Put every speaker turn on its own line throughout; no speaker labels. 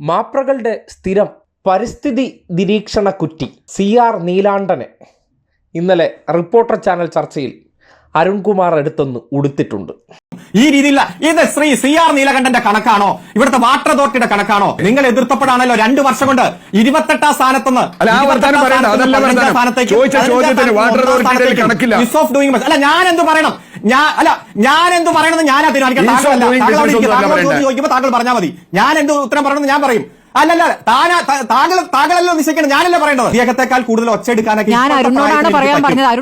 മാപ്രകളുടെ സ്ഥിരം പരിസ്ഥിതി നിരീക്ഷണ കുറ്റി സി ആർ നീലാണ്ടനെ ഇന്നലെ റിപ്പോർട്ടർ ചാനൽ ചർച്ചയിൽ അരുൺകുമാർ എടുത്തൊന്ന് ഉടുത്തിട്ടുണ്ട്.
ഈ രീതിയിൽ ഇത് ശ്രീ സി ആർ നീലകണ്ഠന്റെ കണക്കാണോ? ഇവിടുത്തെ വാട്ടർ അതോറിറ്റിയുടെ കണക്കാണോ? നിങ്ങൾ എതിർത്തപ്പെടാണല്ലോ രണ്ടു വർഷം കൊണ്ട് ഇരുപത്തെട്ടാം സ്ഥാനത്തുനിന്ന്
അല്ല, ആ അതല്ല വർത്താനം. ചോദിച്ച ചോദ്യത്തിന് വാട്ടർ അതോറിറ്റിയുടെ കണക്കില്ല.
അല്ല ഞാൻ എന്ത് പറയണം? ഞാൻ അല്ല ഞാൻ എന്ത് പറയണമെന്ന് ഞാൻ തീരുമാനിക്കാം താങ്കളല്ല. താങ്കൾ. ചോദിക്കുമ്പോൾ പറഞ്ഞാൽ മതി. ഞാൻ എന്ത് ഉത്തരം പറയണമെന്ന് ഞാൻ പറയും. അല്ലല്ല താനാ താങ്കൾ താങ്കളല്ലോ നിശ്ചയിക്കണം ഞാനല്ലേ പറയേണ്ടത്? അദ്ദേഹത്തെക്കാൾ കൂടുതൽ.
പറയൂ.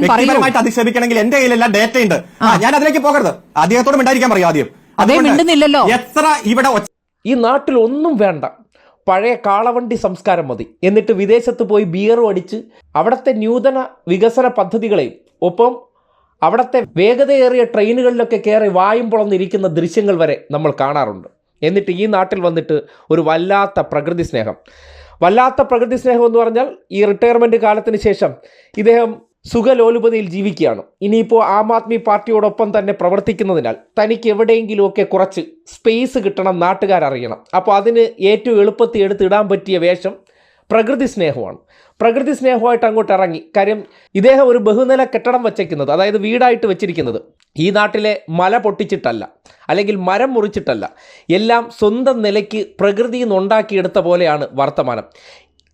വ്യക്തിപരമായിട്ട് അധിക്ഷേപിക്കണമെങ്കിൽ എന്റെ കയ്യിലെല്ലാം ഡേറ്റ ഉണ്ട് ഞാൻ അതിലേക്ക് പോകരുത്. അദ്ദേഹത്തോട് മിണ്ടായിരിക്കാൻ പറയും ആദ്യം.
അതേ
അതുകൊണ്ട് എത്ര ഇവിടെ ഒച്ച
ഈ നാട്ടിൽ ഒന്നും വേണ്ട. പഴയ കാളവണ്ടി സംസ്കാരം മതി. എന്നിട്ട് വിദേശത്ത് പോയി ബിയറും അടിച്ച് അവിടുത്തെ നൂതന വികസന പദ്ധതികളെയും ഒപ്പം അവിടുത്തെ വേഗതയേറിയ ട്രെയിനുകളിലൊക്കെ കയറി വായും പുളർന്നിരിക്കുന്ന ദൃശ്യങ്ങൾ വരെ നമ്മൾ കാണാറുണ്ട്. എന്നിട്ട് ഈ നാട്ടിൽ വന്നിട്ട് ഒരു വല്ലാത്ത പ്രകൃതി സ്നേഹം. വല്ലാത്ത പ്രകൃതി സ്നേഹം എന്ന് പറഞ്ഞാൽ ഈ റിട്ടയർമെന്റ് കാലത്തിന് ശേഷം ഇദ്ദേഹം സുഖലോലുപതയിൽ ജീവിക്കുകയാണ്. ഇനിയിപ്പോൾ ആം ആദ്മി പാർട്ടിയോടൊപ്പം തന്നെ പ്രവർത്തിക്കുന്നതിനാൽ തനിക്ക് എവിടെയെങ്കിലുമൊക്കെ കുറച്ച് സ്പേസ് കിട്ടണം നാട്ടുകാരറിയണം. അപ്പോൾ അതിന് ഏറ്റവും എളുപ്പത്തിൽ എടുത്തിടാൻ പറ്റിയ വേഷം പ്രകൃതി സ്നേഹമാണ്. പ്രകൃതി സ്നേഹമായിട്ട് അങ്ങോട്ട് ഇറങ്ങി. കാര്യം ഇദ്ദേഹം ഒരു ബഹുനില കെട്ടിടം വച്ചേക്കുന്നത് അതായത് വീടായിട്ട് വെച്ചിരിക്കുന്നത് ഈ നാട്ടിലെ മല പൊട്ടിച്ചിട്ടല്ല അല്ലെങ്കിൽ മരം മുറിച്ചിട്ടല്ല എല്ലാം സ്വന്തം നിലയ്ക്ക് പ്രകൃതിയിൽ നിന്നുണ്ടാക്കിയെടുത്ത പോലെയാണ് വർത്തമാനം.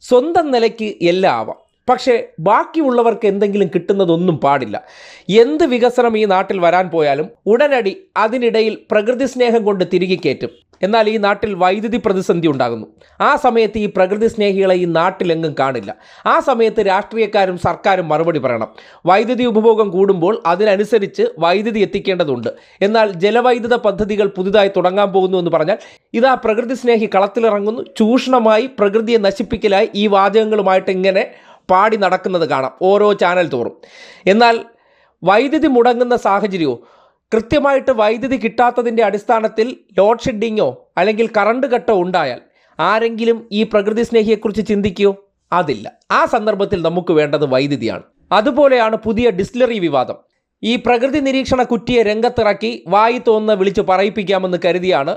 സ്വന്തം നിലയ്ക്ക് എല്ലാം ആവാം. പക്ഷേ ബാക്കിയുള്ളവർക്ക് എന്തെങ്കിലും കിട്ടുന്നതൊന്നും പാടില്ല. എന്ത് വികസനം ഈ നാട്ടിൽ വരാൻ പോയാലും ഉടനടി അതിനിടയിൽ പ്രകൃതി സ്നേഹം കൊണ്ട് തിരികെ കയറ്റും. എന്നാൽ ഈ നാട്ടിൽ വൈദ്യുതി പ്രതിസന്ധി ഉണ്ടാകുന്നു. ആ സമയത്ത് ഈ പ്രകൃതി സ്നേഹികളെ ഈ നാട്ടിലെങ്ങും കാണില്ല. ആ സമയത്ത് രാഷ്ട്രീയക്കാരും സർക്കാരും മറുപടി പറയണം. വൈദ്യുതി ഉപഭോഗം കൂടുമ്പോൾ അതിനനുസരിച്ച് വൈദ്യുതി എത്തിക്കേണ്ടതുണ്ട്. എന്നാൽ ജലവൈദ്യുത പദ്ധതികൾ പുതുതായി തുടങ്ങാൻ പോകുന്നു എന്ന് പറഞ്ഞാൽ ഇതാ പ്രകൃതി സ്നേഹി കളത്തിലിറങ്ങുന്നു. ചൂഷണമായി പ്രകൃതിയെ നശിപ്പിക്കലായി ഈ വാചകങ്ങളുമായിട്ട് ഇങ്ങനെ പാടി നടക്കുന്നത് കാണാം. ഓരോ ചാനൽ തോറും. എന്നാൽ വൈദ്യുതി മുടങ്ങുന്ന സാഹചര്യവും കൃത്യമായിട്ട് വൈദ്യുതി കിട്ടാത്തതിന്റെ അടിസ്ഥാനത്തിൽ ലോഡ് ഷെഡിങ്ങോ അല്ലെങ്കിൽ കറണ്ട് കട്ടോ ഉണ്ടായാൽ ആരെങ്കിലും ഈ പ്രകൃതി സ്നേഹിയെക്കുറിച്ച് ചിന്തിക്കുകയോ അതില്ല. ആ സന്ദർഭത്തിൽ നമുക്ക് വേണ്ടത് വൈദ്യുതിയാണ്. അതുപോലെയാണ് പുതിയ ഡിസ്റ്റിലറി വിവാദം. ഈ പ്രകൃതി നിരീക്ഷണ കുറ്റിയെ രംഗത്തിറക്കി വായി തോന്നുന്ന വിളിച്ച് പറയിപ്പിക്കാമെന്ന് കരുതിയാണ്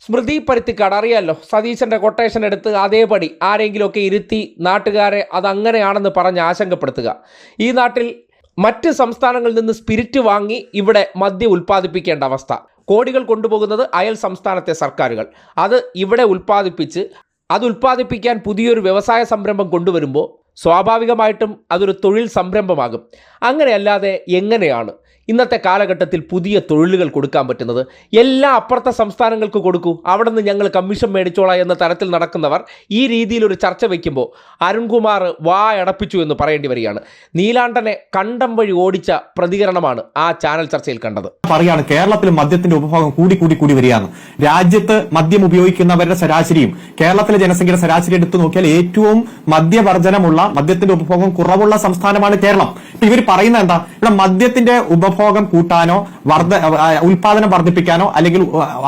സ്മൃതി പരുത്തിക്കാട്. അറിയാമല്ലോ സതീശന്റെ കൊട്ടേഷൻ എടുത്ത് അതേപടി ആരെങ്കിലുമൊക്കെ ഇരുത്തി നാട്ടുകാരെ അതങ്ങനെയാണെന്ന് പറഞ്ഞ് ആശങ്കപ്പെടുത്തുക. ഈ നാട്ടിൽ മറ്റ് സംസ്ഥാനങ്ങളിൽ നിന്ന് സ്പിരിറ്റ് വാങ്ങി ഇവിടെ മദ്യം ഉൽപ്പാദിപ്പിക്കേണ്ട അവസ്ഥ. കോടികൾ കൊണ്ടുപോകുന്നത് അയൽ സംസ്ഥാനത്തെ സർക്കാരുകൾ. അത് ഇവിടെ ഉൽപ്പാദിപ്പിച്ച് അത് ഉൽപ്പാദിപ്പിക്കാൻ പുതിയൊരു വ്യവസായ സംരംഭം കൊണ്ടുവരുമ്പോൾ സ്വാഭാവികമായിട്ടും അതൊരു തൊഴിൽ സംരംഭമാകും. അങ്ങനെയല്ലാതെ എങ്ങനെയാണ് ഇന്നത്തെ കാലഘട്ടത്തിൽ പുതിയ തൊഴിലുകൾ കൊടുക്കാൻ പറ്റുന്നത്. എല്ലാ അപ്പുറത്തെ സംസ്ഥാനങ്ങൾക്ക് കൊടുക്കൂ. അവിടെ നിന്ന് ഞങ്ങൾ കമ്മീഷൻ മേടിച്ചോളാം എന്ന തരത്തിൽ നടക്കുന്നവർ ഈ രീതിയിൽ ഒരു ചർച്ച വയ്ക്കുമ്പോൾ അരുൺകുമാർ വാ അടപ്പിച്ചു എന്ന് പറയേണ്ടി വരികയാണ്. നീലാണ്ടനെ കണ്ടം വഴി ഓടിച്ച പ്രതികരണമാണ് ആ ചാനൽ ചർച്ചയിൽ കണ്ടത്.
പറയാണ് കേരളത്തിൽ മദ്യത്തിന്റെ ഉപഭോഗം കൂടി കൂടി കൂടി വരികയാണ്. രാജ്യത്ത് മദ്യം ഉപയോഗിക്കുന്നവരുടെ ശരാശരിയും കേരളത്തിലെ ജനസംഖ്യയുടെ ശരാശരി എടുത്തു നോക്കിയാൽ ഏറ്റവും മദ്യവർജനമുള്ള മദ്യത്തിന്റെ ഉപഭോഗം കുറവുള്ള സംസ്ഥാനമാണ് കേരളം. ഇവർ പറയുന്നത് എന്താ? ഇവിടെ മദ്യത്തിന്റെ ഉപഭോഗം കൂട്ടാനോ വർദ്ധ ഉൽപാദനം വർദ്ധിപ്പിക്കാനോ അല്ലെങ്കിൽ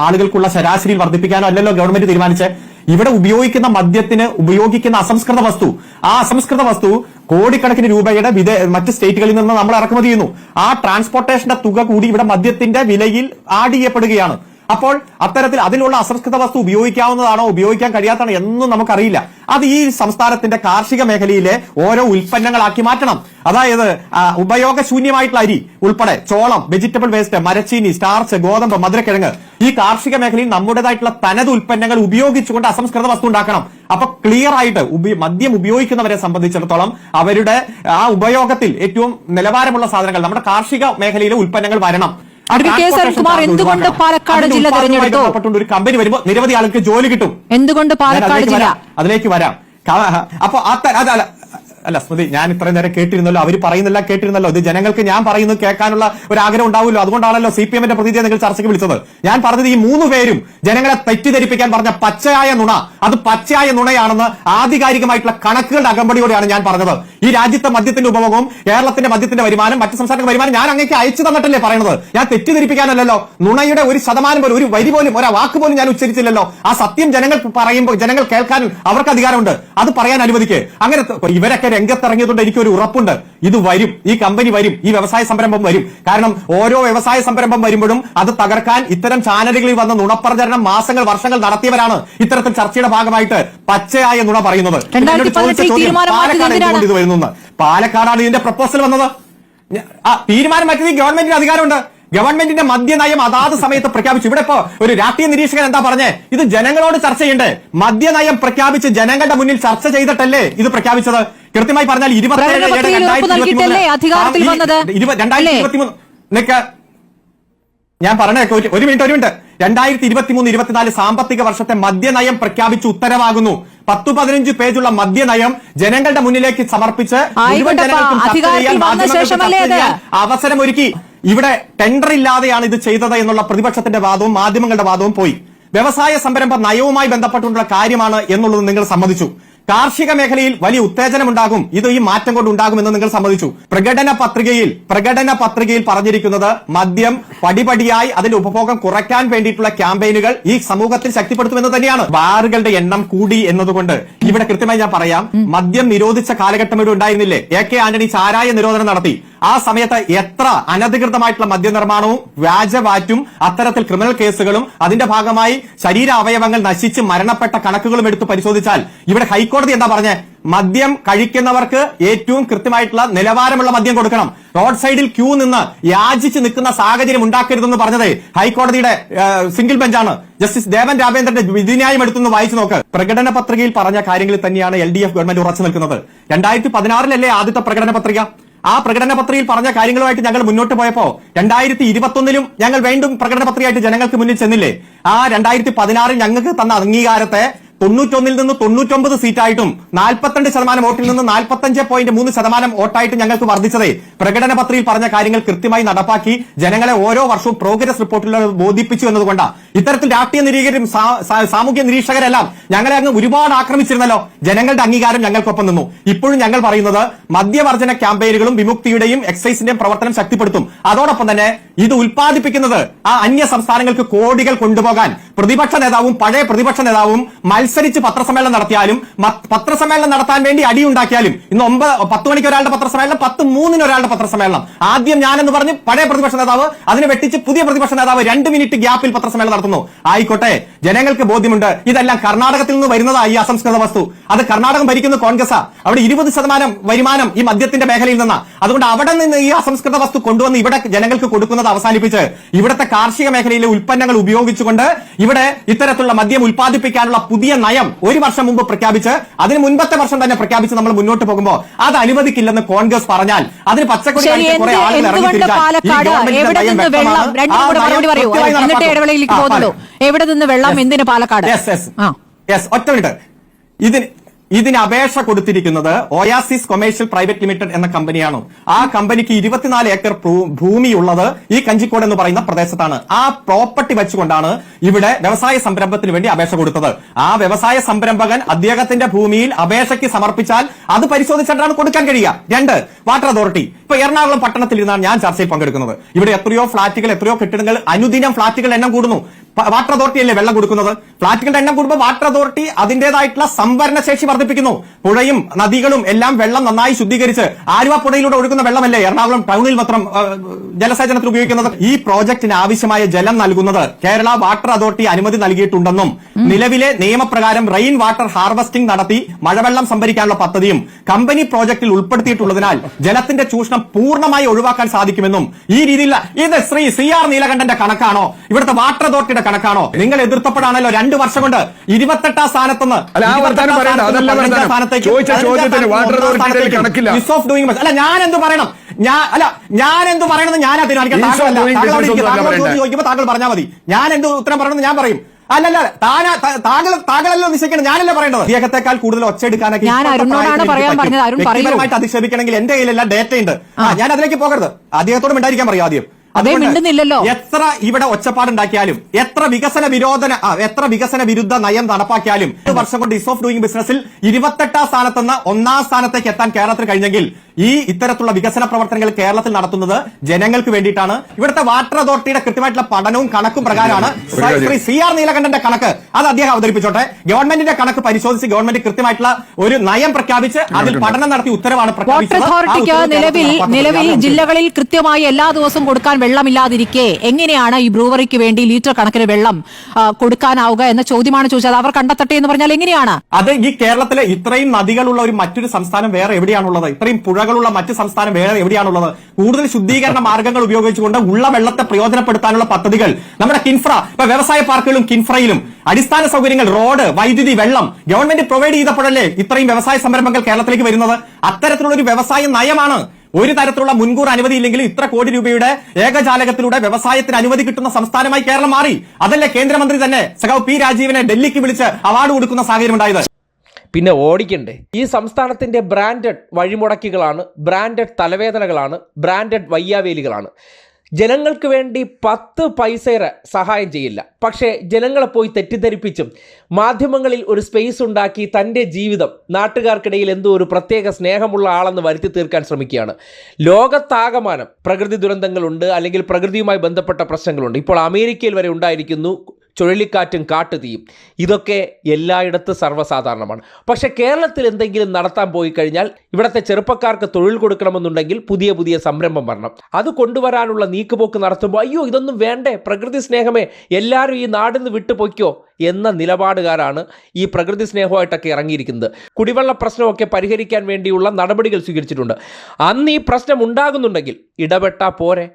ആളുകൾക്കുള്ള ശരാശരിയിൽ വർദ്ധിപ്പിക്കാനോ അല്ലല്ലോ ഗവൺമെന്റ് തീരുമാനിച്ചേ. ഇവിടെ ഉപയോഗിക്കുന്ന മദ്യത്തിന് ഉപയോഗിക്കുന്ന അസംസ്കൃത വസ്തു. ആ അസംസ്കൃത വസ്തു കോടിക്കണക്കിന് രൂപയുടെ വിദേ മറ്റ് സ്റ്റേറ്റുകളിൽ നിന്ന് നമ്മൾ ഇറക്കുമതി ചെയ്യുന്നു. ആ ട്രാൻസ്പോർട്ടേഷന്റെ തുക കൂടി ഇവിടെ മദ്യത്തിന്റെ വിലയിൽ ആഡ് ചെയ്യപ്പെടുകയാണ്. അപ്പോൾ അത്തരത്തിൽ അതിലുള്ള അസംസ്കൃത വസ്തു ഉപയോഗിക്കാവുന്നതാണോ ഉപയോഗിക്കാൻ കഴിയാത്തതാണോ എന്നും നമുക്കറിയില്ല. അത് ഈ സംസ്ഥാനത്തിന്റെ കാർഷിക മേഖലയിലെ ഓരോ ഉൽപ്പന്നങ്ങളാക്കി മാറ്റണം. അതായത് ഉപയോഗശൂന്യമായിട്ടുള്ള അരി ഉൾപ്പെടെ ചോളം വെജിറ്റബിൾ വേസ്റ്റ് മരച്ചീനി സ്റ്റാർച്ച് ഗോതമ്പ് മധുരക്കിഴങ്ങ് ഈ കാർഷിക മേഖലയിൽ നമ്മുടേതായിട്ടുള്ള തനത് ഉൽപ്പന്നങ്ങൾ ഉപയോഗിച്ചുകൊണ്ട് അസംസ്കൃത വസ്തു ഉണ്ടാക്കണം. അപ്പൊ ക്ലിയർ ആയിട്ട് മദ്യം ഉപയോഗിക്കുന്നവരെ സംബന്ധിച്ചിടത്തോളം അവരുടെ ആ ഉപയോഗത്തിൽ ഏറ്റവും നിലവാരമുള്ള സാധനങ്ങൾ നമ്മുടെ കാർഷിക മേഖലയിലെ ഉൽപ്പന്നങ്ങൾ വരണം.
Advocate K.
Transportation
Sarankumar
charge
എന്തുകൊണ്ട് പാലക്കാട് ജില്ല തെരഞ്ഞെടുത്തു?
ഒരു കമ്പനി വരുമ്പോൾ നിരവധി ആൾക്ക് ജോലി കിട്ടും
എന്തുകൊണ്ട് പാലക്കാട് ജില്ല.
അതിലേക്ക് വരാം അപ്പൊ അത്ത- അത് അല്ല സ്മൃതി ഞാൻ ഇത്രയും നേരം കേട്ടിരുന്നല്ലോ. അവർ പറയുന്നില്ല കേട്ടിരുന്നല്ലോ. ഇത് ജനങ്ങൾക്ക് ഞാൻ പറയുന്നത് കേൾക്കാനുള്ള ഒരു ആഗ്രഹം ഉണ്ടാവുമല്ലോ. അതുകൊണ്ടാണല്ലോ സി പി എമ്മിന്റെ പ്രതിനിധിയെ നിങ്ങൾ ചർച്ചയ്ക്ക് വിളിച്ചത്. ഞാൻ പറഞ്ഞത് ഈ മൂന്ന് പേരും ജനങ്ങളെ തെറ്റിദ്ധരിപ്പിക്കാൻ പറഞ്ഞ പച്ചയായ നുണ അത് പച്ചയായ നുണയാണെന്ന് ആധികാരികമായിട്ടുള്ള കണക്കുകളുടെ അകമ്പടിയോടെയാണ് ഞാൻ പറഞ്ഞത്. ഈ രാജ്യത്തെ മദ്യത്തിന്റെ ഉപഭോഗവും കേരളത്തിന്റെ മദ്യത്തിന്റെ വരുമാനം മറ്റു സംസ്ഥാനങ്ങളുടെ വരുമാനം ഞാൻ അങ്ങേക്ക് അയച്ചു തന്നിട്ടല്ലേ പറയുന്നത് ഞാൻ തെറ്റിദ്ധരിപ്പിക്കാനല്ലോ നുണയുടെ ഒരു ശതമാനം പോലും ഒരു വരി പോലും ഒരു വാക്ക് പോലും ഞാൻ ഉച്ചരിച്ചില്ലല്ലോ. ആ സത്യം ജനങ്ങൾ പറയുമ്പോൾ ജനങ്ങൾ കേൾക്കാനും അവർക്ക് അധികാരമുണ്ട്. അത് പറയാൻ അനുവദിക്കേ. അങ്ങനെ ഇവരൊക്കെ രംഗത്തിറങ്ങിയതുകൊണ്ട് എനിക്കൊരു ഉറപ്പുണ്ട്. ഇത് വരും. ഈ കമ്പനി വരും. ഈ വ്യവസായ സംരംഭം വരും. കാരണം ഓരോ വ്യവസായ സംരംഭം വരുമ്പോഴും അത് തകർക്കാൻ ഇത്തരം ചാനലുകളിൽ വന്ന നുണപ്രചരണം മാസങ്ങൾ വർഷങ്ങൾ നടത്തിയവരാണ് ഇത്തരത്തിൽ ചർച്ചയുടെ ഭാഗമായിട്ട് പച്ചയായ നുണ പറയുന്നത്. എന്നോട് ചോദിച്ച
2018
ചോദ്യം,
തീരുമാനം മാറ്റി
പാലക്കാട്? ഇത് വരുന്നു പാലക്കാടാണ് ഇതിന്റെ പ്രപ്പോസൽ വന്നത്. തീരുമാനം മാറ്റിയത് ഗവൺമെന്റിന് അധികാരമുണ്ട്. ഗവൺമെന്റിന്റെ മദ്യനയം അതാത് സമയത്ത് പ്രഖ്യാപിച്ചു. ഇവിടെ ഇപ്പോ ഒരു രാഷ്ട്രീയ നിരീക്ഷകൻ എന്താ പറഞ്ഞേ? ഇത് ജനങ്ങളോട് ചർച്ച ചെയ്യണ്ടേ? മദ്യനയം പ്രഖ്യാപിച്ച് ജനങ്ങളുടെ മുന്നിൽ ചർച്ച ചെയ്തിട്ടല്ലേ ഇത് പ്രഖ്യാപിച്ചത്? കൃത്യമായി പറഞ്ഞാൽ ഇരുപത്തി ഞാൻ പറഞ്ഞേ ഒരു മിനിറ്റ് ഒരു മിനിറ്റ്. രണ്ടായിരത്തി ഇരുപത്തി മൂന്ന് ഇരുപത്തിനാല് സാമ്പത്തിക വർഷത്തെ മദ്യനയം പ്രഖ്യാപിച്ച് ഉത്തരവാകുന്നു. പത്തു പതിനഞ്ച് പേജുള്ള മദ്യനയം ജനങ്ങളുടെ മുന്നിലേക്ക് സമർപ്പിച്ച്
അവസരം
ഒരുക്കി? അവസരമൊരുക്കി. ഇവിടെ ടെൻഡർ ഇല്ലാതെയാണ് ഇത് ചെയ്തത് എന്നുള്ള പ്രതിപക്ഷത്തിന്റെ വാദവും മാധ്യമങ്ങളുടെ വാദവും പോയി. വ്യവസായ സംരംഭ നയവുമായി ബന്ധപ്പെട്ടുള്ള കാര്യമാണ് എന്നുള്ളത് നിങ്ങൾ സമ്മതിച്ചു. കാർഷിക മേഖലയിൽ വലിയ ഉത്തേജനം ഉണ്ടാകും ഇത് ഈ മാറ്റം കൊണ്ട് ഉണ്ടാകുമെന്ന് നിങ്ങൾ സമ്മതിച്ചു. പ്രകടന പത്രികയിൽ പ്രകടന പത്രികയിൽ പറഞ്ഞിരിക്കുന്നത് മദ്യം പടിപടിയായി അതിന്റെ ഉപഭോഗം കുറയ്ക്കാൻ വേണ്ടിയിട്ടുള്ള ക്യാമ്പയിനുകൾ ഈ സമൂഹത്തിൽ ശക്തിപ്പെടുത്തുമെന്ന് തന്നെയാണ്. ബാറുകളുടെ എണ്ണം കൂടി എന്നതുകൊണ്ട് ഇവിടെ കൃത്യമായി ഞാൻ പറയാം. മദ്യം നിരോധിച്ച കാലഘട്ടം ഇവിടെ ഉണ്ടായിരുന്നില്ലേ? എ കെ ആന്റണി ചാരായ നിരോധനം നടത്തി. ആ സമയത്ത് എത്ര അനധികൃതമായിട്ടുള്ള മദ്യനിർമ്മാണവും വ്യാജവാറ്റും അത്തരത്തിൽ ക്രിമിനൽ കേസുകളും അതിന്റെ ഭാഗമായി ശരീര അവയവങ്ങൾ നശിച്ച് മരണപ്പെട്ട കണക്കുകളും എടുത്ത് പരിശോധിച്ചാൽ ഇവിടെ ഹൈക്കോടതി എന്താ പറഞ്ഞേ? മദ്യം കഴിക്കുന്നവർക്ക് ഏറ്റവും കൃത്യമായിട്ടുള്ള നിലവാരമുള്ള മദ്യം കൊടുക്കണം. റോഡ് സൈഡിൽ ക്യൂ നിന്ന് യാചിച്ച് നിൽക്കുന്ന സാഹചര്യം ഉണ്ടാക്കരുതെന്ന് പറഞ്ഞത് ഹൈക്കോടതിയുടെ സിംഗിൾ ബെഞ്ചാണ്. ജസ്റ്റിസ് ദേവൻ രാജേന്ദ്രന്റെ വിധിന്യായം എടുത്തുനിന്ന് വായിച്ചു നോക്ക്. പ്രകടന പത്രികയിൽ പറഞ്ഞ കാര്യങ്ങളിൽ തന്നെയാണ് എൽ ഗവൺമെന്റ് ഉറച്ചു നിൽക്കുന്നത്. രണ്ടായിരത്തി പതിനാറിലല്ലേ ആദ്യത്തെ പ്രകടന പത്രിക? ആ പ്രകടന പത്രികയിൽ പറഞ്ഞ കാര്യങ്ങളുമായിട്ട് ഞങ്ങൾ മുന്നോട്ട് പോയപ്പോ രണ്ടായിരത്തി ഇരുപത്തൊന്നിലും ഞങ്ങൾ വീണ്ടും പ്രകടന പത്രികയായിട്ട് ജനങ്ങൾക്ക് മുന്നിൽ ചെന്നില്ലേ? ആ രണ്ടായിരത്തി പതിനാറിൽ ഞങ്ങൾക്ക് തന്ന അംഗീകാരത്തെ തൊണ്ണൂറ്റൊന്നിൽ നിന്ന് തൊണ്ണൂറ്റൊമ്പത് സീറ്റായിട്ടും നാൽപ്പത്തിരണ്ട് ശതമാനം വോട്ടിൽ നിന്ന് നാൽപ്പത്തഞ്ച് പോയിന്റ് മൂന്ന് ശതമാനം വോട്ടായിട്ട് ഞങ്ങൾക്ക് വർദ്ധിച്ചതേ. പ്രകടന പത്രിയിൽ പറഞ്ഞ കാര്യങ്ങൾ കൃത്യമായി നടപ്പാക്കി ജനങ്ങളെ ഓരോ വർഷവും പ്രോഗ്രസ് റിപ്പോർട്ടിലൂടെ ബോധിപ്പിച്ചു എന്നതുകൊണ്ടാണ് ഇത്തരത്തിൽ രാഷ്ട്രീയ നിരീക്ഷകരും സാമൂഹ്യ നിരീക്ഷകരെല്ലാം ഞങ്ങളെ അങ്ങ് ഒരുപാട് ആക്രമിച്ചിരുന്നല്ലോ. ജനങ്ങളുടെ അംഗീകാരം ഞങ്ങൾക്കൊപ്പം നിന്നു. ഇപ്പോഴും ഞങ്ങൾ പറയുന്നത് മദ്യവർജന ക്യാമ്പയിനുകളും വിമുക്തിയുടെയും എക്സൈസിന്റെയും പ്രവർത്തനം ശക്തിപ്പെടുത്തും. അതോടൊപ്പം തന്നെ ഇത് ഉൽപ്പാദിപ്പിക്കുന്നത് ആ അന്യ സംസ്ഥാനങ്ങൾക്ക് കോടികൾ കൊണ്ടുപോകാൻ. പ്രതിപക്ഷ നേതാവും പഴയ പ്രതിപക്ഷ നേതാവും മത്സരിച്ച് പത്രസമ്മേളനം നടത്തിയാലും പത്രസമ്മേളനം നടത്താൻ വേണ്ടി അടി ഉണ്ടാക്കിയാലും ഇന്ന് ഒമ്പത് പത്ത് മണിക്ക് ഒരാളുടെ പത്രസമ്മേളനം പത്ത് മൂന്നിന് ഒരാളുടെ പത്രസമ്മേളനം. ആദ്യം ഞാനെന്ന് പറഞ്ഞ് പഴയ പ്രതിപക്ഷ നേതാവ് അതിനെ വെട്ടിച്ച് പുതിയ പ്രതിപക്ഷ നേതാവ് രണ്ട് മിനിറ്റ് ഗ്യാപ്പിൽ പത്രസമ്മേളനം നടത്തുന്നു. ആയിക്കോട്ടെ ജനങ്ങൾക്ക് ബോധ്യമുണ്ട്. ഇതെല്ലാം കർണാടകത്തിൽ നിന്ന് വരുന്നതായി ഈ അസംസ്കൃത വസ്തു. അത് കർണാടകം ഭരിക്കുന്ന കോൺഗ്രസ് അവിടെ ഇരുപത് ശതമാനം വരുമാനം ഈ മദ്യത്തിന്റെ മേഖലയിൽ നിന്നാണ് അതുകൊണ്ട് അവിടെ നിന്ന് ഈ അസംസ്കൃത വസ്തു കൊണ്ടുവന്ന് ഇവിടെ ജനങ്ങൾക്ക് കൊടുക്കുന്നത് അവസാനിപ്പിച്ച് ഇവിടുത്തെ കാർഷിക മേഖലയിലെ ഉൽപ്പന്നങ്ങൾ ഉപയോഗിച്ചുകൊണ്ട് ഇവിടെ ഇത്തരത്തിലുള്ള മദ്യം ഉൽപ്പാദിപ്പിക്കാനുള്ള പുതിയ നയം ഒരു വർഷം മുമ്പ് പ്രഖ്യാപിച്ച് അതിന് മുൻപത്തെ വർഷം തന്നെ പ്രഖ്യാപിച്ച് നമ്മൾ മുന്നോട്ട് പോകുമ്പോൾ അത് അനുവദിക്കില്ലെന്ന് കോൺഗ്രസ് പറഞ്ഞാൽ അതിന് പച്ചക്കൊടി
എവിടെ നിന്ന് വെള്ളം. എന്തിന് പാലക്കാട്?
യെസ് ഒറ്റ മിനിറ്റ്. ഇതിന് ഇതിന് അപേക്ഷ കൊടുത്തിരിക്കുന്നത് ഒയാസിസ് കൊമേഴ്ഷ്യൽ പ്രൈവറ്റ് ലിമിറ്റഡ് എന്ന കമ്പനിയാണ്. ആ കമ്പനിക്ക് ഇരുപത്തിനാല് ഏക്കർ ഭൂമിയുള്ളത് ഈ കഞ്ചിക്കോട് എന്ന് പറയുന്ന പ്രദേശത്താണ്. ആ പ്രോപ്പർട്ടി വെച്ചുകൊണ്ടാണ് ഇവിടെ വ്യവസായ സംരംഭത്തിന് വേണ്ടി അപേക്ഷ കൊടുത്തത്. ആ വ്യവസായ സംരംഭകൻ അദ്ദേഹത്തിന്റെ ഭൂമിയിൽ അപേക്ഷയ്ക്ക് സമർപ്പിച്ചാൽ അത് പരിശോധിച്ചിട്ടാണ് കൊടുക്കാൻ കഴിയുക. രണ്ട് വാട്ടർ അതോറിറ്റി. ഇപ്പൊ എറണാകുളം പട്ടണത്തിൽ ഇരുന്നാണ് ഞാൻ ചർച്ചയിൽ പങ്കെടുക്കുന്നത്. ഇവിടെ എത്രയോ ഫ്ളാറ്റുകൾ എത്രയോ കെട്ടിടങ്ങൾ അനുദിനം ഫ്ളാറ്റുകൾ എണ്ണം കൂടുന്നു. വാട്ടർ അതോറിറ്റി അല്ലേ വെള്ളം കൊടുക്കുന്നത്? ഫ്ളാറ്റുകളുടെ എണ്ണം കൂടുമ്പോൾ വാട്ടർ അതോറിറ്റി അതിന്റേതായിട്ടുള്ള സംഭരണ ശേഷി വർദ്ധിപ്പിക്കുന്നു. പുഴയും നദികളും എല്ലാം വെള്ളം നന്നായി ശുദ്ധീകരിച്ച് ആലുവ പുഴയിലൂടെ ഒഴുകുന്ന വെള്ളമല്ലേ എറണാകുളം ടൗണിൽ മാത്രം ജലസേചനത്തിന് ഉപയോഗിക്കുന്നത്? ഈ പ്രോജക്ടിന് ആവശ്യമായ ജലം നൽകുന്നത് കേരള വാട്ടർ അതോറിറ്റി അനുമതി നൽകിയിട്ടുണ്ടെന്നും നിലവിലെ നിയമപ്രകാരം റെയിൻ വാട്ടർ ഹാർവെസ്റ്റിംഗ് നടത്തി മഴവെള്ളം സംഭരിക്കാനുള്ള പദ്ധതിയും കമ്പനി പ്രോജക്ടിൽ ഉൾപ്പെടുത്തിയിട്ടുള്ളതിനാൽ ജലത്തിന്റെ ചൂഷണം പൂർണമായി ഒഴിവാക്കാൻ സാധിക്കുമെന്നും ഈ രീതിയിൽ ഇത് ശ്രീ സി ആർ നീലകണ്ഠന്റെ കണക്കാണോ? ഇവിടുത്തെ വാട്ടർ അതോറിറ്റിയുടെ കണക്കാണോ നിങ്ങൾ എതിർത്തപ്പെടാണല്ലോ രണ്ടു വർഷം കൊണ്ട് ഇരുപത്തെട്ടാം സ്ഥാനത്തുനിന്ന്
അല്ല, ആ വർത്താനം പറയണ്ട. അതല്ല വർത്താനം. ചോദിച്ച ചോദ്യത്തിന് വാട്ടർ അതോറിറ്റിയുടെ കണക്കില്ല.
അല്ല ഞാൻ എന്ത് പറയണം ഞാൻ അല്ല ഞാൻ എന്ത് പറയണമെന്ന് ഞാൻ തീരുമാനിക്കാം താങ്കൾ ചോദിക്കുമ്പോൾ പറഞ്ഞാൽ മതി ഞാൻ എന്ത് ഉത്തരം പറയണമെന്ന് ഞാൻ പറയും അല്ലല്ല താനാ താങ്കൾ താങ്കളല്ലോ നിശ്ചയിക്കണം ഞാനല്ലേ പറയേണ്ടത് അദ്ദേഹത്തെക്കാൾ കൂടുതൽ ഒച്ചെടുക്കാനൊക്കെ
ഞാൻ
ഇപ്പോഴത്തെ
പറയാൻ പറഞ്ഞത്. അരുൺ
പറ്റും.
പറയൂ.
വ്യക്തിപരമായിട്ട് അധിക്ഷേപിക്കണമെങ്കിൽ എന്റെ കയ്യിലെല്ലാം ഡേറ്റ ഉണ്ട് ഞാൻ അതിലേക്ക് പോകരുത് അദ്ദേഹത്തോട് മിണ്ടായിരിക്കാൻ പറയും ആദ്യം
അതേ മിണ്ടുന്നില്ലല്ലോ.
എത്ര ഇവിടെ ഒച്ചപ്പാടുണ്ടാക്കിയാലും എത്ര വികസന വിരോധന എത്ര വികസന വിരുദ്ധ നയം നടപ്പാക്കിയാലും ഒരു വർഷം കൊണ്ട് ഇസ് ഓഫ് ഡൂയിങ് ബിസിനസിൽ ഇരുപത്തെട്ടാം സ്ഥാനത്തുനിന്ന് ഒന്നാം സ്ഥാനത്തേക്ക് എത്താൻ കേരളത്തിന് കഴിഞ്ഞെങ്കിൽ ഈ ഇത്തരത്തിലുള്ള വികസന പ്രവർത്തനങ്ങൾ കേരളത്തിൽ നടത്തുന്നത് ജനങ്ങൾക്ക് വേണ്ടിയിട്ടാണ്. ഇവിടുത്തെ വാട്ടർ അതോറിറ്റിയുടെ കൃത്യമായിട്ടുള്ള പഠനവും കണക്കും പ്രകാരമാണ്. ശ്രീ സി ആർ നീലകണ്ഠന്റെ കണക്ക് അത് അദ്ദേഹം അവതരിപ്പിച്ചോട്ടെ. ഗവൺമെന്റിന്റെ കണക്ക് പരിശോധിച്ച് ഗവൺമെന്റ് കൃത്യമായിട്ടുള്ള ഒരു നയം പ്രഖ്യാപിച്ച് അതിൽ പഠനം നടത്തി ഉത്തരവാണ് പ്രഖ്യാപിച്ചത്.
നിലവിൽ നിലവിൽ ജില്ലകളിൽ കൃത്യമായി എല്ലാ ദിവസവും കൊടുക്കാൻ വെള്ളമില്ലാതിരിക്കെ എങ്ങനെയാണ് ഈ ബ്രൂവറിക്ക് വേണ്ടി ലീറ്റർ കണക്കിന് വെള്ളം കൊടുക്കാനാവുക എന്ന ചോദ്യമാണ് ചോദിച്ചത്. അവർ കണ്ടെത്തട്ടെ എന്ന് പറഞ്ഞാൽ എങ്ങനെയാണ്?
അത് ഈ കേരളത്തിലെ ഇത്രയും നദികളുള്ള ഒരു മറ്റൊരു സംസ്ഥാനം വേറെ എവിടെയാണുള്ളത്? ഇത്രയും പുഴകളുള്ള മറ്റ് സംസ്ഥാനം വേറെ എവിടെയാണുള്ളത്? കൂടുതൽ ശുദ്ധീകരണ മാർഗങ്ങൾ ഉപയോഗിച്ചുകൊണ്ട് ഉള്ള വെള്ളത്തെ പ്രയോജനപ്പെടുത്താനുള്ള പദ്ധതികൾ. നമ്മുടെ കിൻഫ്ര ഇപ്പൊ വ്യവസായ പാർക്കുകളും കിൻഫ്രയിലും. അടിസ്ഥാന സൗകര്യങ്ങൾ റോഡ് വൈദ്യുതി വെള്ളം ഗവൺമെന്റ് പ്രൊവൈഡ് ചെയ്തപ്പോഴല്ലേ ഇത്രയും വ്യവസായ സംരംഭങ്ങൾ കേരളത്തിലേക്ക് വരുന്നത്? അത്തരത്തിലുള്ള ഒരു വ്യവസായ നയമാണ്. ഒരു തരത്തിലുള്ള മുൻകൂർ അനുമതിയില്ലെങ്കിലും ഇത്ര കോടി രൂപയുടെ ഏകജാലകത്തിലൂടെ വ്യവസായത്തിന് അനുമതി കിട്ടുന്ന സംസ്ഥാനമായി കേരളം മാറി. അതല്ലേ കേന്ദ്രമന്ത്രി തന്നെ സഖാവ് പി രാജീവിനെ ഡൽഹിക്ക് വിളിച്ച് അവാർഡ് കൊടുക്കുന്ന സാഹചര്യം ഉണ്ടായത്?
പിന്നെ ഓടിക്കണ്ടേ. ഈ സംസ്ഥാനത്തിന്റെ ബ്രാൻഡഡ് വഴിമുടക്കികളാണ് ബ്രാൻഡഡ് തലവേദനകളാണ് ബ്രാൻഡഡ് വയ്യാവേലികളാണ്. ജനങ്ങൾക്ക് വേണ്ടി പത്ത് പൈസയുടെ സഹായം ചെയ്യില്ല. പക്ഷേ ജനങ്ങളെ പോയി തെറ്റിദ്ധരിപ്പിച്ചും മാധ്യമങ്ങളിൽ ഒരു സ്പേസ് ഉണ്ടാക്കി തന്റെ ജീവിതം നാട്ടുകാർക്കിടയിൽ എന്തോ ഒരു പ്രത്യേക സ്നേഹമുള്ള ആളെന്ന് വരുത്തി തീർക്കാൻ ശ്രമിക്കുകയാണ്. ലോകത്താകമാനം പ്രകൃതി ദുരന്തങ്ങളുണ്ട് അല്ലെങ്കിൽ പ്രകൃതിയുമായി ബന്ധപ്പെട്ട പ്രശ്നങ്ങളുണ്ട്. ഇപ്പോൾ അമേരിക്കയിൽ വരെ ഉണ്ടായിരിക്കുന്നു ചുഴലിക്കാറ്റും കാട്ടുതീയും. ഇതൊക്കെ എല്ലായിടത്തും സർവസാധാരണമാണ്. പക്ഷേ കേരളത്തിൽ എന്തെങ്കിലും നടത്താൻ പോയി കഴിഞ്ഞാൽ ഇവിടുത്തെ ചെറുപ്പക്കാർക്ക് തൊഴിൽ കൊടുക്കണമെന്നുണ്ടെങ്കിൽ പുതിയ പുതിയ സംരംഭം വരണം. അത് കൊണ്ടുവരാനുള്ള നീക്കുപോക്ക് നടത്തുമ്പോൾ അയ്യോ ഇതൊന്നും വേണ്ടേ പ്രകൃതി സ്നേഹമേ എല്ലാവരും ഈ നാടിൽ നിന്ന് വിട്ടുപോയ്ക്കോ എന്ന നിലപാടുകാരാണ് ഈ പ്രകൃതി സ്നേഹമായിട്ടൊക്കെ ഇറങ്ങിയിരിക്കുന്നത്. കുടിവെള്ള പ്രശ്നമൊക്കെ പരിഹരിക്കാൻ വേണ്ടിയുള്ള നടപടികൾ സ്വീകരിച്ചിട്ടുണ്ട്. അന്ന് ഈ പ്രശ്നം ഉണ്ടാകുന്നുണ്ടെങ്കിൽ ഇടപെട്ടാൽ പോരെ.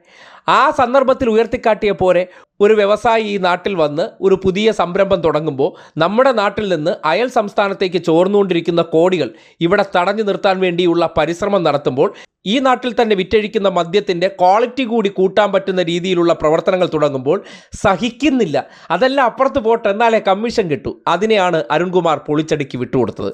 ആ സന്ദർഭത്തിൽ ഉയർത്തിക്കാട്ടിയ പോലെ ഒരു വ്യവസായി ഈ നാട്ടിൽ വന്ന് ഒരു പുതിയ സംരംഭം തുടങ്ങുമ്പോൾ നമ്മുടെ നാട്ടിൽ നിന്ന് അയൽ സംസ്ഥാനത്തേക്ക് ചോർന്നുകൊണ്ടിരിക്കുന്ന കോടികൾ ഇവിടെ തടഞ്ഞു നിർത്താൻ വേണ്ടിയുള്ള പരിശ്രമം നടത്തുമ്പോൾ ഈ നാട്ടിൽ തന്നെ വിറ്റഴിക്കുന്ന മദ്യത്തിന്റെ ക്വാളിറ്റി കൂടി കൂട്ടാൻ പറ്റുന്ന രീതിയിലുള്ള പ്രവർത്തനങ്ങൾ തുടങ്ങുമ്പോൾ സഹിക്കുന്നില്ല. അതെല്ലാം അപ്പുറത്ത് പോട്ടെ എന്നാലേ കമ്മീഷൻ കിട്ടൂ. അതിനെയാണ് അരുൺകുമാർ പൊളിച്ചടുക്കി വിട്ടുകൊടുത്തത്.